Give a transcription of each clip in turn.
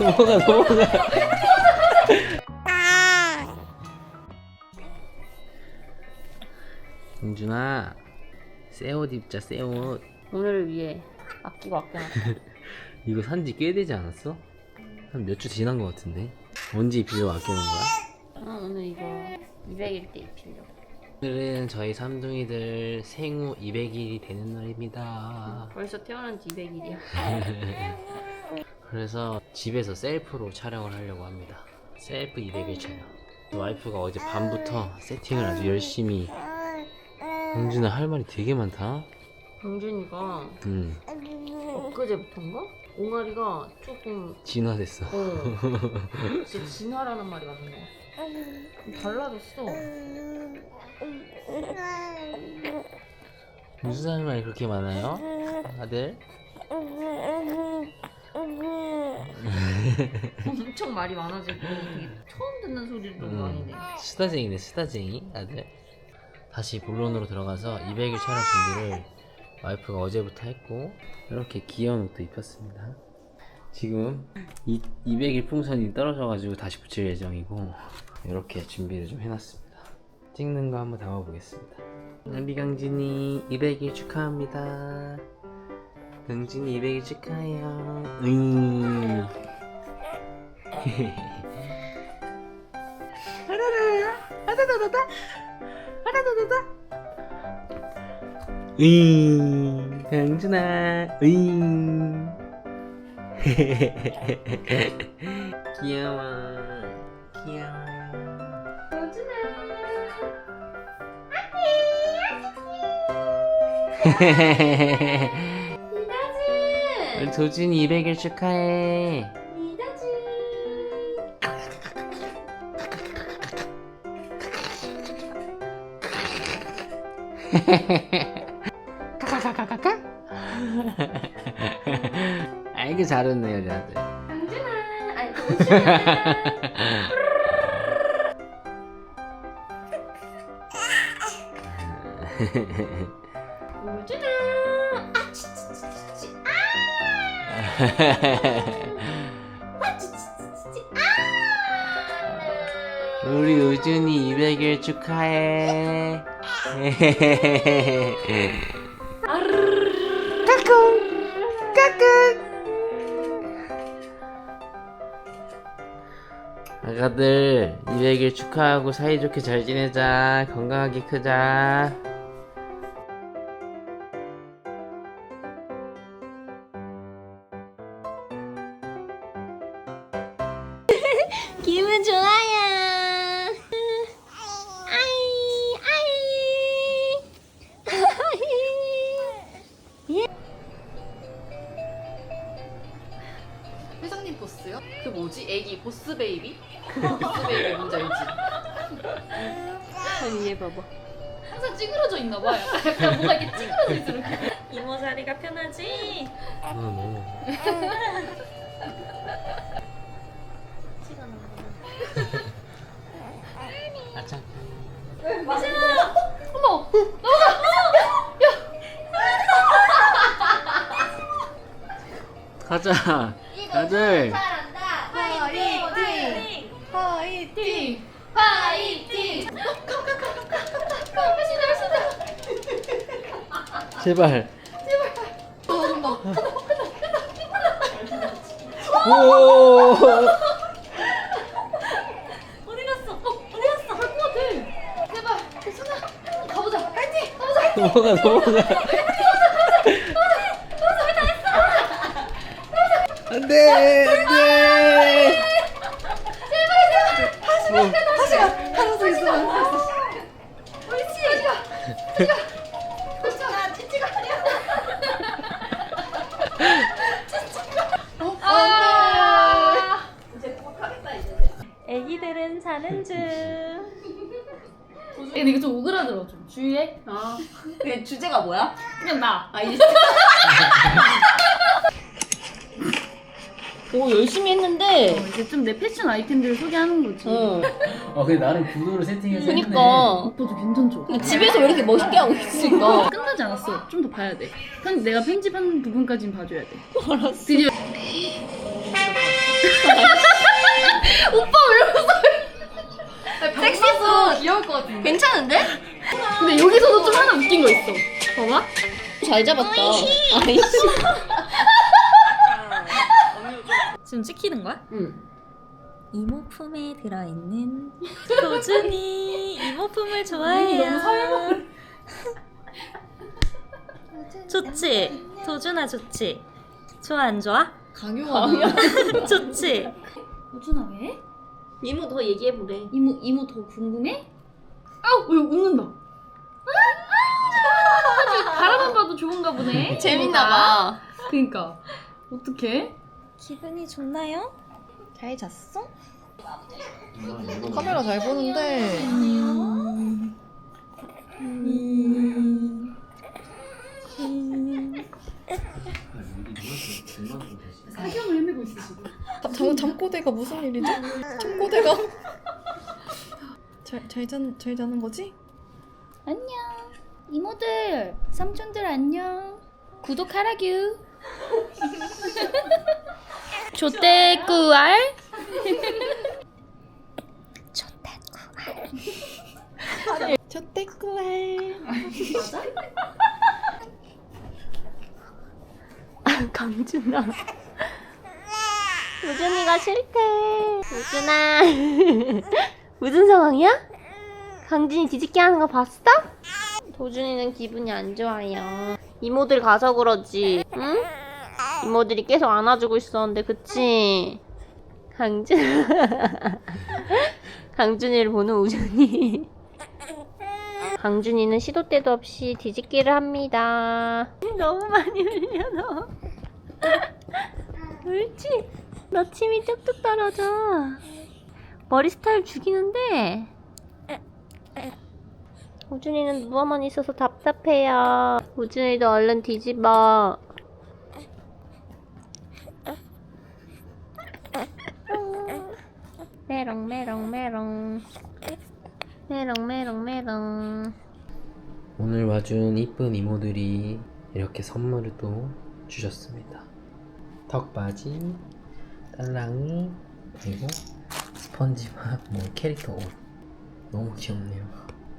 넘어가 넘어가 공준아 새 옷 입자 새옷 오늘을 위해 아끼고 아껴놨어. 이거 산지 꽤 되지 않았어? 한 몇 주 지난 것 같은데 언제 입히려고 아껴놓은 거야? 아, 오늘 이거 200일 때 입히려고. 오늘은 저희 삼둥이들 생후 200일이 되는 날입니다. 벌써 태어난 지 200일이야. 그래서 집에서 셀프로 촬영을 하려고 합니다. 셀프 200일 촬영. 와이프가 어제 밤부터 세팅을 아주 열심히. 공준아 할 말이 되게 많다. 강준이가 음. 엊그제부터인가? 옹알이가 조금 진화됐어. 어. 진짜 진화라는 말이 맞는 거 같아. 달라졌어. 무슨 할 말이 그렇게 많아요? 아들? 엄청 말이 많아지고 되게 처음 듣는 소리도 음, 많이 내. 수다쟁이네 수다쟁이 아들 다시 본론으로 들어가서 200일 촬영 준비를 와이프가 어제부터 했고 이렇게 귀여운 옷도 입혔습니다 지금 이, 200일 풍선이 떨어져가지고 다시 붙일 예정이고 이렇게 준비를 좀 해놨습니다. 찍는 거 한번 담아보겠습니다. 우리 강진이 200일 축하합니다. 강진이 200일 축하해요. 음. 으잉 강준아 으잉 귀여워. 귀여워. 우리 도준이 200일 축하해. 아 이고 잘했네 우리 아들 강준아, 아니 도준아. 우준아. 아, 치치치치치. 아, 치치치치치. 아. 우리 우준이 200일 축하해 아 가들 200일 축하하고 사이좋게 잘 지내자. 건강하게 크자 회장님 보스요? 그 뭐지? 애기 보스 베이비? 보스 베이비 뭔지 알지? 얘 봐봐. 항상 찌그러져 있나 봐. 약간, 약간 뭔가 이렇게 찌그러져 있어 이렇게. 이모 자리가 편하지? 어, 너무 아차 어머! 가자 아들 화이팅! 화이팅! 화이팅! 할수 있다 할수 있다. 제발 어, 온다. 오 어디 갔어? 어, 어디 갔어? 갈것 같아. 제발, 괜찮아. 가보자. 화이팅! 가보자. 넘어가 넘어가 안돼 안돼 다시 가. 가서 있어. 옳지. 다시 가. 다시 가. 다시 가. 찌찌가 아니야. 아. 이제 도착하겠다 이제. 애기들은 자는 중. 근데 이거 좀 오그라들어 좀 주위에. 아, 그 주제가 뭐야? 그냥 나. 아, 이 오 열심히 했는데. 이제 좀 내 패션 아이템들을 소개하는 거지. 어. 어 그래 나름 구도를 세팅해서 그니까. 오빠도 괜찮죠? 집에서 왜 이렇게 멋있게 하고 있을까? 끝나지 않았어. 좀 더 봐야 돼. 편, 내가 편집한 부분까지는 봐줘야 돼. 알았어. 드디어. 오빠 왜 웃어? 섹시해서 귀여울 것 같은데. 괜찮은데? 근데 여기서도 좀 하나 웃긴 거 있어. 봐봐. 잘 잡았다. 아이씨. 지금 찍히는 거야? 응. 이모 품에 들어있는 도준이 이모 품을 좋아해요. 너무 살벌. 좋지? 도준아 좋지? 좋아 안 좋아? 강요하다. 좋지? 우준아 왜? 이모 더 얘기해 보래. 이모 이모 더 궁금해? 아우 왜 웃는다. 바라만 봐도 좋은가 보네. 재밌나 봐. 그니까 어떡해? 기분이 좋나요? 잘 잤어? 카메라 잘 보는데 사경을 헤매고. 잠, 잠꼬대가 무슨 일이지? 잠꼬대가 잘, 잘, 잔, 잘 자는 거지? 안녕 이모들 삼촌들 안녕 구독하라규 조떼꾸알 저때꾸알 강준아. 우준이가 싫대. 우준아. 무슨 상황이야? 강진이 뒤집게 하는 거 봤어? 도준이는 기분이 안 좋아요. 이모들 가서 그러지. 응? 이모들이 계속 안아주고 있었는데, 그치? 강준. 강준이를 보는 우준이. 강준이는 시도 때도 없이 뒤집기를 합니다. 너무 많이 흘려, 너. 울지? 너 침이 뚝뚝 떨어져. 머리 스타일 죽이는데. 우준이는 누워만 있어서 답답해요. 우준이도 얼른 뒤집어. 메롱 메롱 메롱 메롱 메롱 메롱 오늘 와준 이쁜 이모들이 이렇게 선물을 또 주셨습니다. 턱바지, 딸랑이, 그리고 스펀지밥, 뭐 캐릭터 옷. 너무 귀엽네요.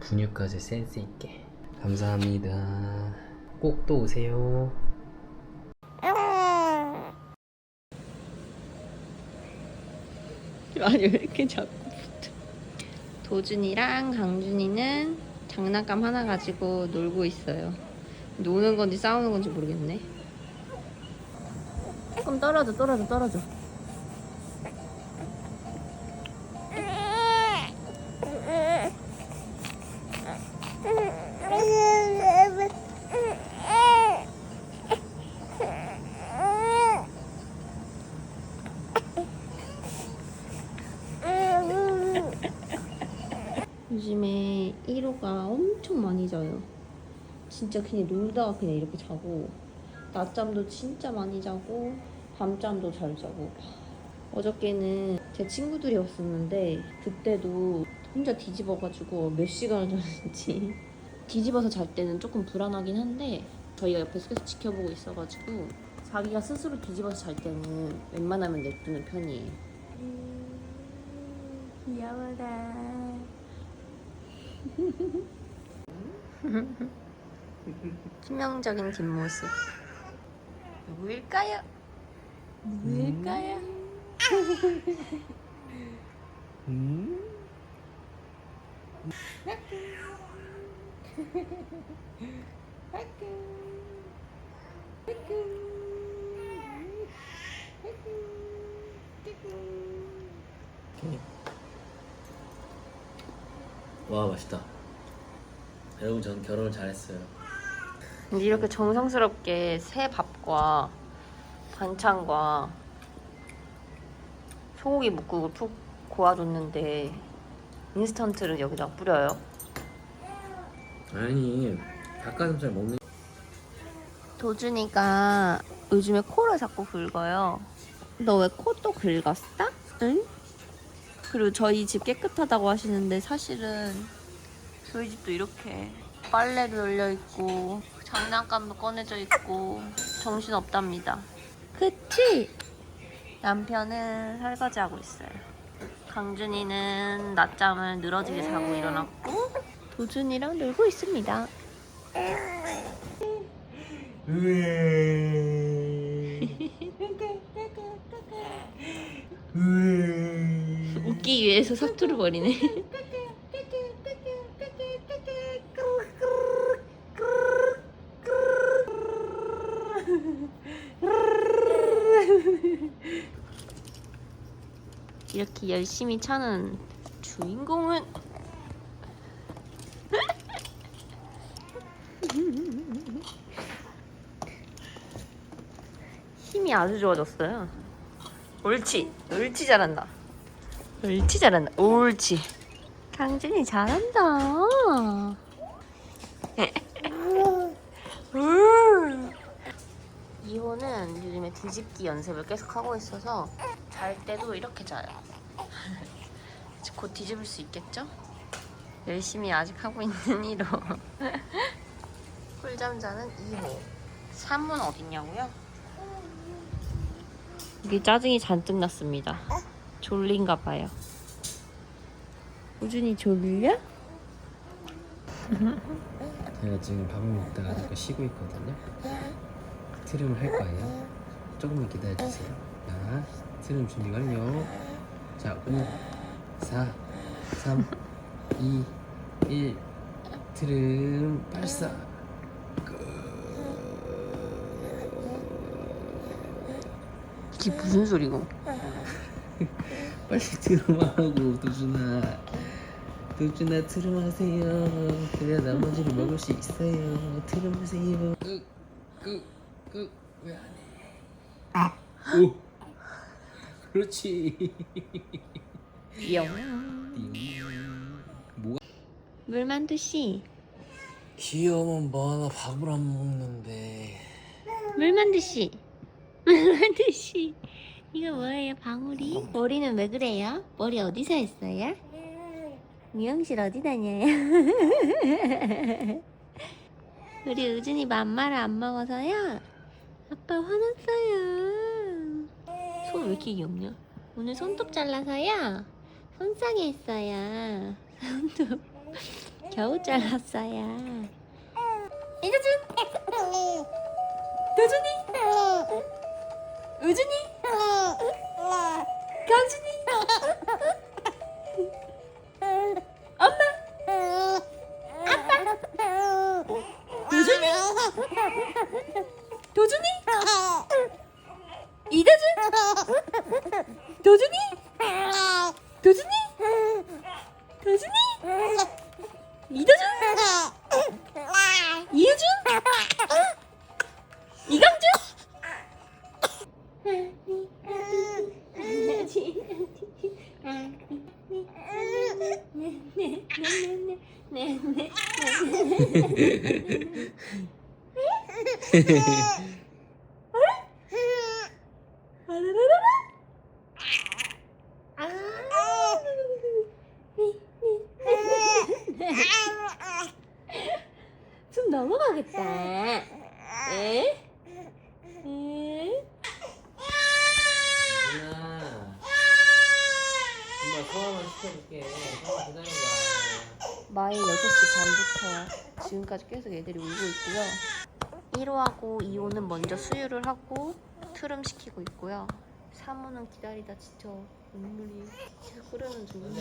분유까지 센스 있게. 감사합니다. 꼭 또 오세요. 아니 왜 이렇게 자꾸 붙어? 도준이랑 강준이는 장난감 하나 가지고 놀고 있어요. 노는 건지 싸우는 건지 모르겠네. 조금 떨어져 떨어져 떨어져 요즘에 1호가 엄청 많이 자요. 진짜 그냥 놀다가 그냥 이렇게 자고 낮잠도 진짜 많이 자고 밤잠도 잘 자고 어저께는 제 친구들이 왔었는데 그때도 혼자 뒤집어가지고 몇 시간을 잤는지 뒤집어서 잘 때는 조금 불안하긴 한데 저희가 옆에서 계속 지켜보고 있어가지고 자기가 스스로 뒤집어서 잘 때는 웬만하면 냅두는 편이에요. 귀여워라. 치명적인 뒷모습 누구일까요? 누구일까요? 와 맛있다. 여러분 전 결혼을 잘했어요. 근데 이렇게 정성스럽게 새 밥과 반찬과 소고기 묵국을 푹 고아줬는데 인스턴트를 여기다 뿌려요. 아니 닭가슴살 먹는 도준이가 요즘에 코를 자꾸 긁어요. 너 왜 코 또 긁었어? 응? 그리고 저희 집 깨끗하다고 하시는데 사실은 저희 집도 이렇게 빨래도 열려 있고 장난감도 꺼내져 있고 정신 없답니다. 그치? 남편은 설거지하고 있어요. 강준이는 낮잠을 늘어지게 자고 일어났고 도준이랑 놀고 있습니다. 웃기기 위해서 사투를 벌이네. 이렇게 열심히 차는 주인공은 힘이 아주 좋아졌어요. 옳지, 옳지 잘한다. 옳지 잘한다. 옳지. 강진이 잘한다. 이호는 요즘에 뒤집기 연습을 계속 하고 있어서 잘 때도 이렇게 자요. 곧 뒤집을 수 있겠죠? 열심히 아직 하고 있는 1호. 꿀잠 자는 2호. 3은 어딨냐고요? 이게 짜증이 잔뜩 났습니다. 졸린가 봐요. 우준이 졸려? 제가 지금 밥을 먹다가 잠깐 쉬고 있거든요. 트림을 할 거예요. 조금만 기다려주세요. 자, 트림 준비 완료. 자, 5, 4, 3, 2, 1. 트림 발사. 이게 무슨 소리고? 빨리 트림하고 도준아. 도준아 트림하세요. 그래야 나머지를 먹을 수 있어요. 트림하세요. 끄끄끄 왜안 해? 오. 그렇지. 귀여워. 뭐? 물만두 씨. 귀여우면 뭐하나 밥을 안 먹는데. 물만두 씨. 물만두 씨. 이거 뭐예요, 방울이? 머리는 왜 그래요? 머리 어디서 했어요? 미용실 어디 다녀요? 우리 우준이 맘마를 안 먹어서요? 아빠 화났어요. 손 왜 이렇게 귀엽냐? 오늘 손톱 잘라서요? 손상에 했어요. 손톱 겨우 잘랐어요. 이거준! 도준이! 우준이! 강준이! 엄마! 아빠! 도준이! 도준이! 이도준! 도준이! 좀 넘어가겠다. 에? 에? 누나. 엄마 소화만 시켜줄게. 소화 기다려봐. 마이 6시 반부터 지금까지 계속 애들이 울고 있고요. 1호하고 2호는 먼저 수유를 하고 트름 시키고 있고요. 3호는 기다리다 지쳐 눈물이 계속 흐르는 중.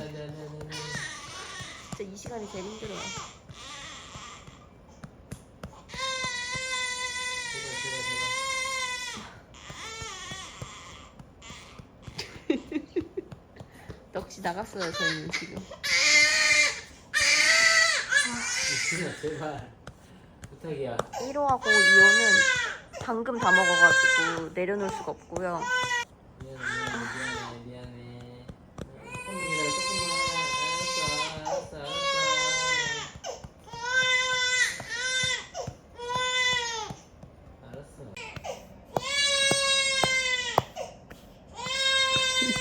진짜 이 시간이 제일 힘들어요. 넋이 나갔어요 저희는 지금. 제발. 제발. 부탁이야. 1호하고 2호는 방금 다 먹어가지고 내려놓을 수가 없고요. 미안해 미안해 미안해 미안해. 조금만 기다려 조금만. 알았어 알았어 알았어. 알았어.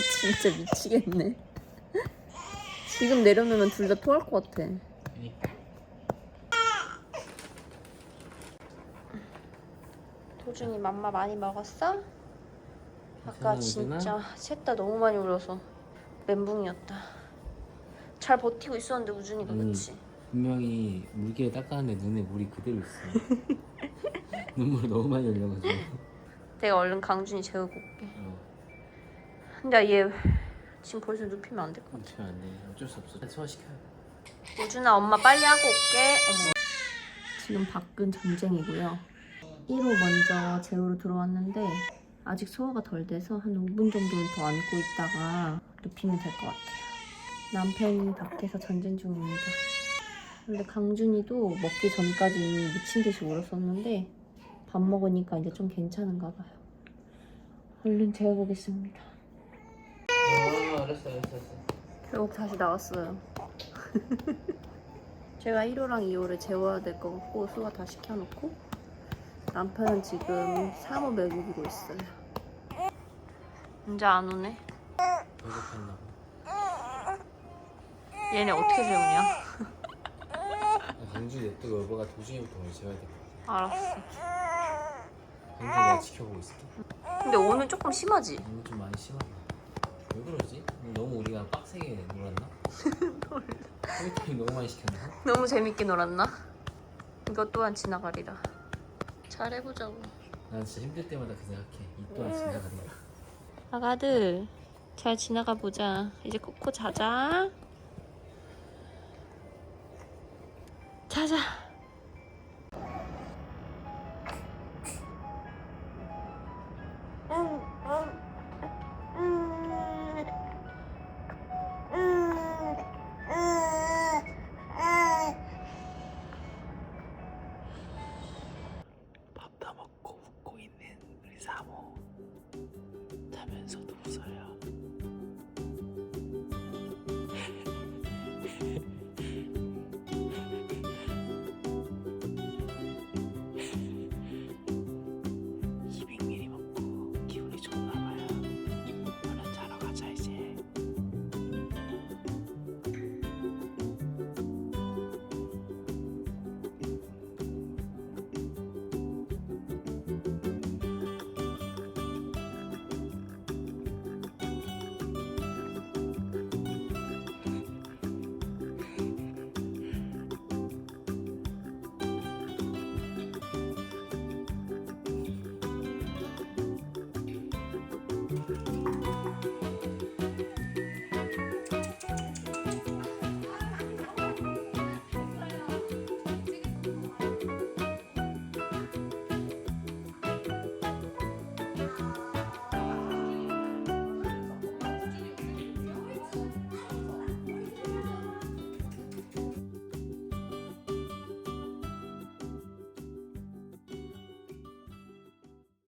진짜 미치겠네. 지금 내려놓으면 둘 다 토할 것 같아. 도준이 맘마 많이 먹었어? 아까 진짜 셋 다 너무 많이 울어서 멘붕이었다. 잘 버티고 있었는데 우준이가 음. 그치? 분명히 물기를 닦았는데 눈에 물이 그대로 있어. 눈물 너무 많이 흘려가지고. 내가 얼른 강준이 재우고 올게. 어, 근데 얘 지금 벌써 눕히면 안 될것 그러면 안 돼. 어쩔 수 없어. 소화시켜야 돼. 우준아 엄마 빨리 하고 올게. 어머. 지금 밖은 전쟁이고요. 1호 먼저 재우러 들어왔는데 아직 소화가 덜 돼서 한 5분 정도는 더 안고 있다가 눕히면 될 것 같아요. 남편이 밖에서 전쟁 중입니다. 근데 강준이도 먹기 전까지 미친 듯이 울었었는데 밥 먹으니까 이제 좀 괜찮은가 봐요. 얼른 재워보겠습니다. 어, 알았어, 알았어, 알았어. 결국 다시 나왔어요. 제가 1호랑 2호를 재워야 될 것 같고 수가 다 시켜놓고 남편은 지금 사모 먹이고 있어요. 이제 안 오네. 배고팠나 봐. 얘네 어떻게 재우냐? 아, 강주 냅두고 여보가 도중에부터 먼저 재워야 돼. 알았어. 강주 내가 지켜보고 있을게. 근데 오늘 조금 심하지? 오늘 좀 많이 심하다. 왜 그러지? 너무 우리가 빡세게 놀았나? 소개팅이 너무 많이 시켰나? 너무 재밌게 놀았나? 이것 또한 지나가리라. 잘 해보자고. 난 진짜 힘들 때마다 그 생각해. 이 또한 지나간다. 아가들 잘 지나가 보자. 이제 코코 자자. 자자.